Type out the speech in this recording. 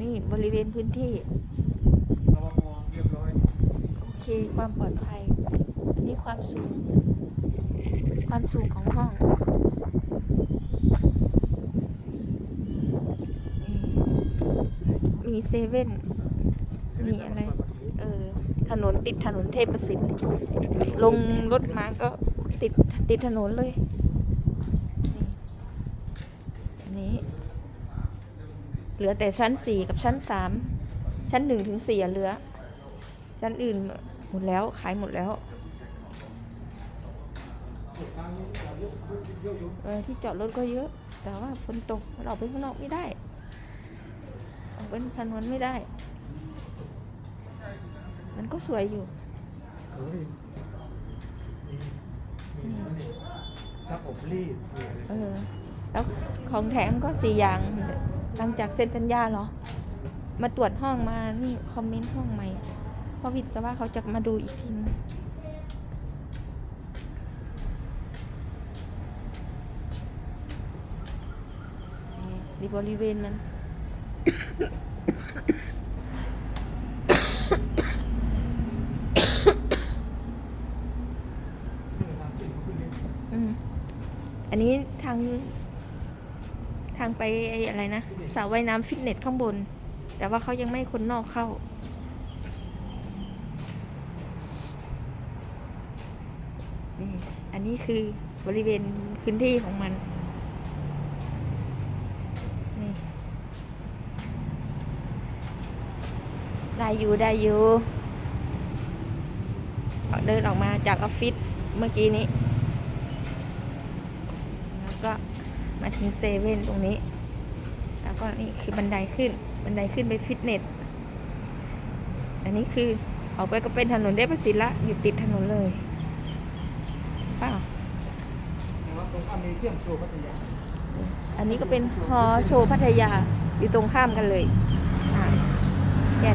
นี่บริเวณพื้นที่ระวังมองเรียบร้อยโอเคความปลอดภัย อันนี้ความสูง ความสูงของห้องนี่มีเซเว่น มีอะไร เออ ถนนติดถนนเทพประสิทธิ์ ลงรถมาก็ติดติดถนนเลย นี่อันนี้ เหลือแต่ชั้นสี่กับชั้นสามชั้นหนึ่งถึงสี่อะเหลือ ชั้นอื่นหมดแล้วขายหมดแล้วเออที่จอดรถก็เยอะ แต่ว่าฝนตกเราออกไปข้างนอกไม่ได้ออกเป็นถนนไม่ได้ มันก็สวยอยู่เฮ้ยมีมีนี่ซักอบรีดมีอะไรเออ แล้วของแถมก็สี่อย่างหลังจากเซ็นสัญญาเหรอ มาตรวจห้องมานี่คอมเมนต์ห้องใหม่เพราะวิศวะเขาจะมาดูอีกทีนึงนี่บริเวณมันอันนี้ทาง ทางไปอะไรนะสระว่ายน้ำฟิตเนสข้างบน แต่ว่าเขายังไม่คนนอกเข้า นี่ อันนี้คือบริเวณพื้นที่ของมัน นี่ ได้อยู่ได้อยู่เดินออกมาจากออฟฟิศเมื่อกี้นี้ แล้วก็ มาถึงเซเว่นตรงนี้ แล้วก็นี่คือบันไดขึ้น บันไดขึ้นไปฟิตเนส อันนี้คือออกไปก็เป็นถนนเดชประสิทธิ์ละอยู่ติดถนนเลยป่าตรงข้ามมีเซียมโชว์พัทยา อันนี้ก็เป็นฮอโชว์พัทยาอยู่ตรงข้ามกันเลย